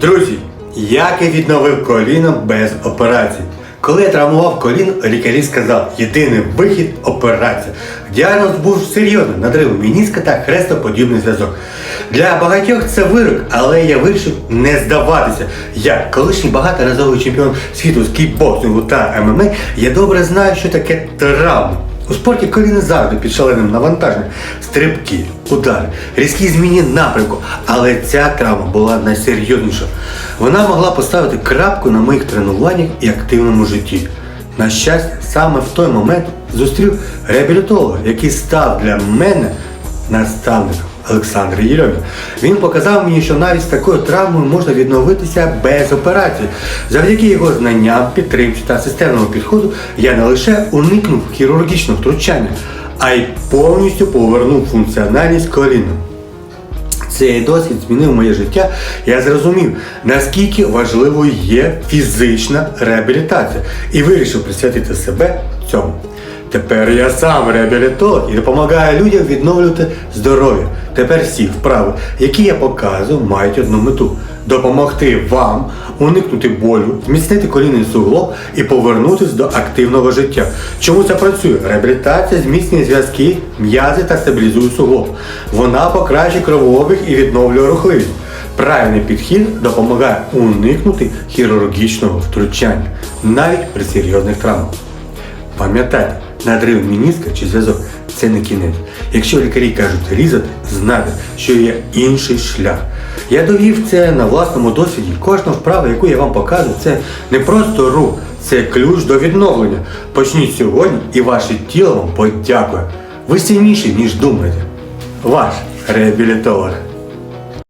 Друзі, як я відновив коліно без операції? Коли я травмував коліно, лікарі сказали, єдиний вихід операція. Діагноз був серйозний, надрив мініска та хрестоподібний зв'язок. Для багатьох це вирок, але я вирішив не здаватися. Я, колишній багаторазовий чемпіон світу з кікбоксингу та ММА, я добре знаю, що таке травма. У спорті коліна завжди під шаленим навантаженням. Стрибки, удари, різкі зміни напрямку. Але ця травма була найсерйозніша. Вона могла поставити крапку на моїх тренуваннях і активному житті. На щастя, саме в той момент зустрів реабілітолога, який став для мене наставником. Олександр Єльомін. Він показав мені, що навіть з такою травмою можна відновитися без операції. Завдяки його знанням, підтримці та системному підходу я не лише уникнув хірургічного втручання, а й повністю повернув функціональність коліна. Цей досвід змінив моє життя. Я зрозумів, наскільки важливою є фізична реабілітація і вирішив присвятити себе цьому. Тепер я сам реабілітолог і допомагаю людям відновлювати здоров'я. Тепер всі вправи, які я показую, мають одну мету допомогти вам уникнути болю, зміцнити колінний суглоб і повернутися до активного життя. Чому це працює? Реабілітація зміцнює зв'язки, м'язи та стабілізує суглоб. Вона покращує кровообіг і відновлює рухливість. Правильний підхід допомагає уникнути хірургічного втручання, навіть при серйозних травмах. Пам'ятайте, надрив мініска чи зв'язок це не кінець. Якщо лікарі кажуть різати, знайте, що є інший шлях. Я довів це на власному досвіді. Кожна вправа, яку я вам показую, це не просто рух, це ключ до відновлення. Почніть сьогодні і ваше тіло вам подякує. Ви сильніші, ніж думаєте. Ваш реабілітолог.